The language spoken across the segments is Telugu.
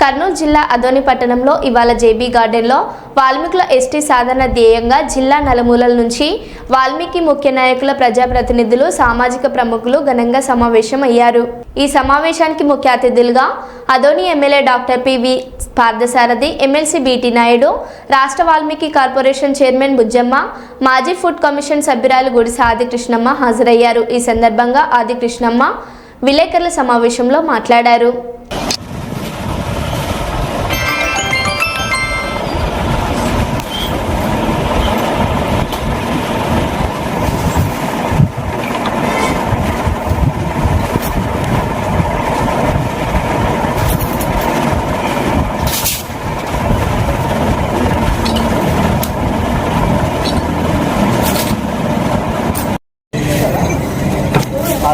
కర్నూలు జిల్లా అదోని పట్టణంలో ఇవాళ జేబీ గార్డెన్లో వాల్మీకుల ఎస్టీ సాధన ధ్యేయంగా జిల్లా నలుమూలల నుంచి వాల్మీకి ముఖ్య నాయకుల ప్రజాప్రతినిధులు సామాజిక ప్రముఖులు ఘనంగా సమావేశం అయ్యారు ఈ సమావేశానికి ముఖ్య అతిథులుగా Adoni MLA doctor PV Parthasarathi MLC BT Naidu రాష్ట్ర వాల్మీకి కార్పొరేషన్ చైర్మన్ బుజ్జమ్మ మాజీ ఫుడ్ కమిషన్ సభ్యురాలు గుడిస ఆదికృష్ణమ్మ హాజరయ్యారు. ఈ సందర్భంగా ఆదికృష్ణమ్మ విలేకరుల సమావేశంలో మాట్లాడారు.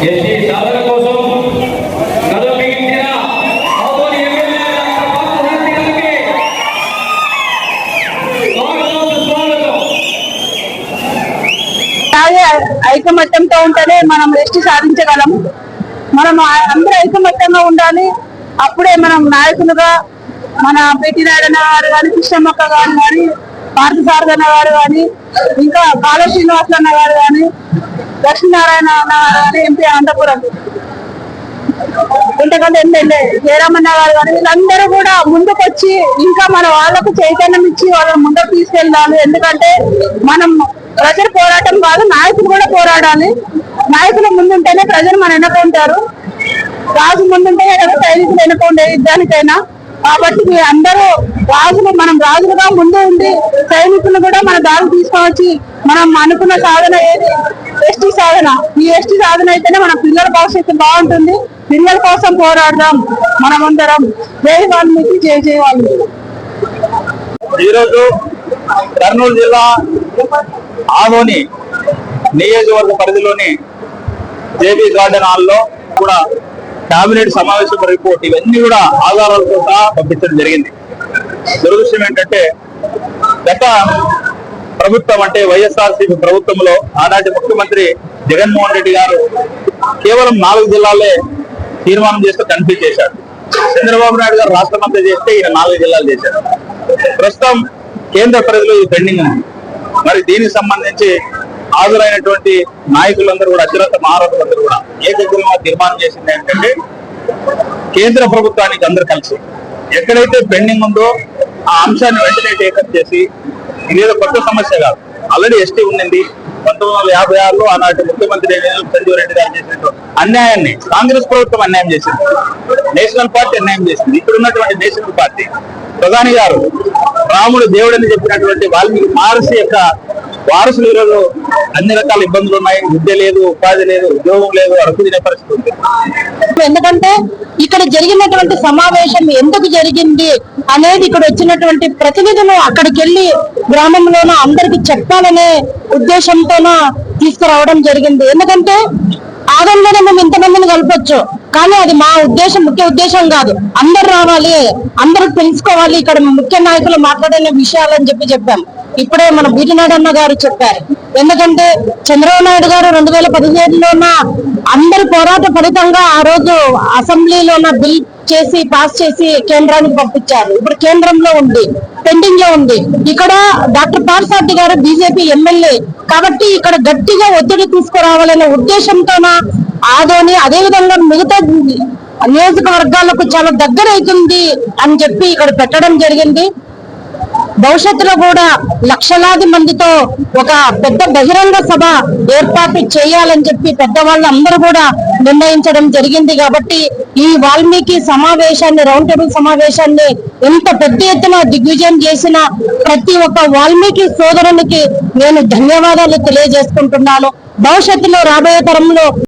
ఎస్టీ సాధన కోసం అలాగే ఐకమత్యంతో ఉంటేనే మనం దృష్టి సాధించగలం మనం అందరూ ఐకమత్యంగా ఉండాలి. అప్పుడే మనం నాయకులుగా మన పెట్టి నారాయణ గారు కానీ కృష్ణమ్మక్క గారు కానీ పార్థసారథన్న గారు కానీ ఇంకా బాల శ్రీనివాసన్న గారు కానీ లక్ష్మీనారాయణ అన్న ఎంపీ అనంతపురం. ఇంతకంటే ఏంటంటే జయరామన్న గారు కానీ వీళ్ళందరూ కూడా ముందుకొచ్చి ఇంకా మన వాళ్ళకు చైతన్యం ఇచ్చి వాళ్ళని ముందుకు తీసుకెళ్ళాలి. ఎందుకంటే మనం ప్రజలు పోరాటం కాదు నాయకులు కూడా పోరాడాలి. నాయకులు ముందుంటేనే ప్రజలు మన వెనక ఉంటారు. రాజు ముందుంటే సైనికులు వెనక ఉండేది యుద్ధానికైనా కాబట్టి అందరూ రాజులు మనం రాజులుగా ముందు ఉండి సైనికులు కూడా మన దారి తీసుకోవచ్చు మనం అనుకున్న సాధన ఏది? ఎస్టీ సాధన. ఈ ఎస్టీ సాధన అయితేనే మన పిల్లల భవిష్యత్తు బాగుంటుంది. పిల్లల కోసం పోరాడదాం. మనమందరం. జై వాల్మీకి జై జై వాల్మీకి. ఈరోజు కర్నూలు జిల్లా ఆదోని నియోజకవర్గ పరిధిలోని జేబీ గార్డెన్ హాల్లో కూడా కేబినెట్ సమావేశం రిపోర్ట్ ఇవన్నీ కూడా ఆధారాలతో సహా పంపించడం జరిగింది. దురదృష్టం ఏంటంటే గత ప్రభుత్వం అంటే వైఎస్ఆర్సీపీ ప్రభుత్వంలో ఆనాటి ముఖ్యమంత్రి జగన్మోహన్ రెడ్డి గారు కేవలం నాలుగు జిల్లాలే తీర్మానం చేస్తూ కన్ఫ్యూజ్ చేశారు. చంద్రబాబు నాయుడు గారు రాష్ట్ర మంత్రి చేస్తే ఈయన నాలుగు జిల్లాలు చేశారు. ప్రస్తుతం కేంద్ర పరిధిలో ఈ పెండింగ్ ఉంది. మరి దీనికి సంబంధించి హాజరైనటువంటి నాయకులందరూ కూడా అత్యున్నత మహారాజులందరూ కూడా ఏకగ్రీవంగా తీర్మానం చేసింది ఏంటంటే కేంద్ర ప్రభుత్వానికి అందరు కలిసి ఎక్కడైతే పెండింగ్ ఉందో ఆ అంశాన్ని వెంటనే టేకప్ చేసి ఇదేదో కొత్త సమస్య కాదు. ఆల్రెడీ ఎస్టీ ఉండింది. పంతొమ్మిది వందల యాభై ఆరులో ఆనాటి ముఖ్యమంత్రి సంజీవ్ రెడ్డి గారు చేసినట్టు అన్యాయాన్ని కాంగ్రెస్ ప్రభుత్వం అన్యాయం చేసింది. నేషనల్ పార్టీ అన్యాయం చేసింది. ఇక్కడ ఉన్నటువంటి నేషనల్ పార్టీ ప్రధాని గారు రాముడు దేవుడని చెప్పినటువంటి వాల్మీకి మహర్షి యొక్క వారసులు ఈరోజు అన్ని రకాల ఇబ్బందులు ఉన్నాయి. విద్య లేదు ఉపాధి లేదు ఉద్యోగం లేదు అడుగు తినే పరిస్థితి ఉంది. ఎందుకంటే ఇక్కడ జరిగినటువంటి సమావేశం ఎందుకు జరిగింది అనేది ఇక్కడ వచ్చినటువంటి ప్రతినిధులు అక్కడికి వెళ్ళి గ్రామంలోన అందరికి చెప్పాలనే ఉద్దేశంతోన తీసుకురావడం జరిగింది. ఎందుకంటే ఆగంలోనే మేము ఇంతమందిని కలపచ్చు. కానీ అది మా ఉద్దేశం ముఖ్య ఉద్దేశం కాదు. అందరు రావాలి అందరూ తెలుసుకోవాలి ఇక్కడ ముఖ్య నాయకులు మాట్లాడిన విషయాలని చెప్పి చెప్పాం. ఇప్పుడే మన బీటినాడు గారు చెప్పారు. ఎందుకంటే చంద్రబాబు నాయుడు గారు రెండు వేల పదిహేడులోన అందరి పోరాట ఫలితంగా ఆ రోజు అసెంబ్లీలోన బిల్ చేసి పాస్ చేసి కేంద్రానికి పంపించారు. ఇప్పుడు కేంద్రంలో ఉంది పెండింగ్లో ఉంది. ఇక్కడ డాక్టర్ పార్సాటి గారు బీజేపీ ఎమ్మెల్యే. కాబట్టి ఇక్కడ గట్టిగా ఒత్తిడి తీసుకురావాలనే ఉద్దేశంతోన ఆదోని అదే విధంగా మిగతా నియోజకవర్గాలకు చాలా దగ్గర అవుతుంది అని చెప్పి ఇక్కడ పెట్టడం జరిగింది. భవిష్యత్తులో కూడా లక్షలాది మందితో ఒక పెద్ద బహిరంగ సభ ఏర్పాటు చేయాలని చెప్పి పెద్దవాళ్ళు అందరూ కూడా నిర్ణయించడం జరిగింది కాబట్టి ఈ వాల్మీకి సమావేశాన్ని రౌండ్ టేబుల్ సమావేశాన్ని ఎంత పెద్ద ఎత్తున దిగ్విజయం చేసిన ప్రతి ఒక్క వాల్మీకి సోదరునికి నేను ధన్యవాదాలు తెలియజేసుకుంటున్నాను. భవిష్యత్తులో రాబోయే తరంలో